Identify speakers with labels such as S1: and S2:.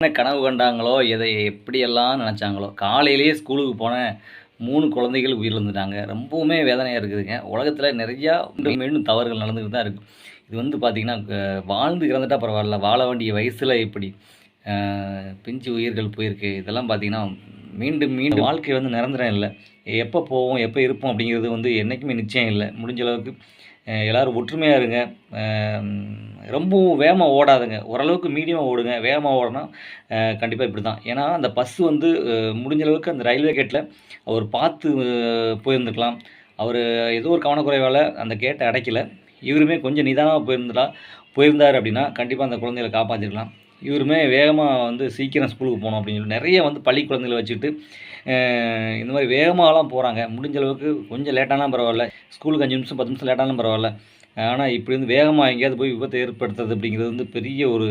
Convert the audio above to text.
S1: என்ன கனவு கண்டாங்களோ எதை எப்படியெல்லாம் நினச்சாங்களோ. காலையிலேயே ஸ்கூலுக்கு போன மூணு குழந்தைகள் உயிரிழந்துட்டாங்க. ரொம்பவுமே வேதனையாக இருக்குதுங்க. உலகத்தில் நிறையா மீண்டும் மீண்டும் தவறுகள் நடந்துக்கிட்டு தான் இருக்குது இது வந்து பார்த்திங்கன்னா வாழ்ந்து இறந்துட்டால் பரவாயில்ல. வாழ வேண்டிய வயசில் இப்படி பிஞ்சு உயிர்கள் போயிருக்கு. இதெல்லாம் பார்த்திங்கன்னா மீண்டும் மீண்டும் வாழ்க்கை வந்து நிரந்தரம் இல்லை. எப்போ போவோம் எப்போ இருப்போம் அப்படிங்கிறது வந்து என்றைக்குமே நிச்சயம் இல்லை. முடிஞ்ச அளவுக்கு எல்லோரும் ஒற்றுமையாக இருங்க. ரொம்பவும் வேகமாக ஓடாதுங்க. ஓரளவுக்கு மீடியமாக ஓடுங்க. வேகமாக ஓடனா கண்டிப்பாக இப்படி தான் ஏன்னா அந்த பஸ் வந்து முடிஞ்சளவுக்கு முடிஞ்ச அளவுக்கு அந்த ரயில்வே கேட்டில் அவர் பார்த்து போயிருந்துக்கலாம். அவர் ஏதோ ஒரு கவனக்குறைவால் அந்த கேட்டை அடைக்கல. இவருமே கொஞ்சம் நிதானமாக போயிருந்தா போயிருந்தார் அப்படின்னா கண்டிப்பாக அந்த குழந்தைகளை காப்பாற்றிருக்கலாம் இவருமே வேகமாக வந்து சீக்கிரம் ஸ்கூலுக்கு போகணும் அப்படின்னு சொல்லி நிறைய வந்து பள்ளி குழந்தைகளை வச்சுட்டு இந்த மாதிரி வேகமாகலாம் போகிறாங்க முடிஞ்ச அளவுக்கு கொஞ்சம் லேட்டானாலும் பரவாயில்ல. ஸ்கூலுக்கு அஞ்சு நிமிஷம் பத்து நிமிஷம் லேட்டானாலும் பரவாயில்ல. ஆனால் இப்படி வந்து வேகமாக எங்கேயாவது போய் விபத்தை ஏற்படுத்துறது அப்படிங்கிறது வந்து பெரிய ஒரு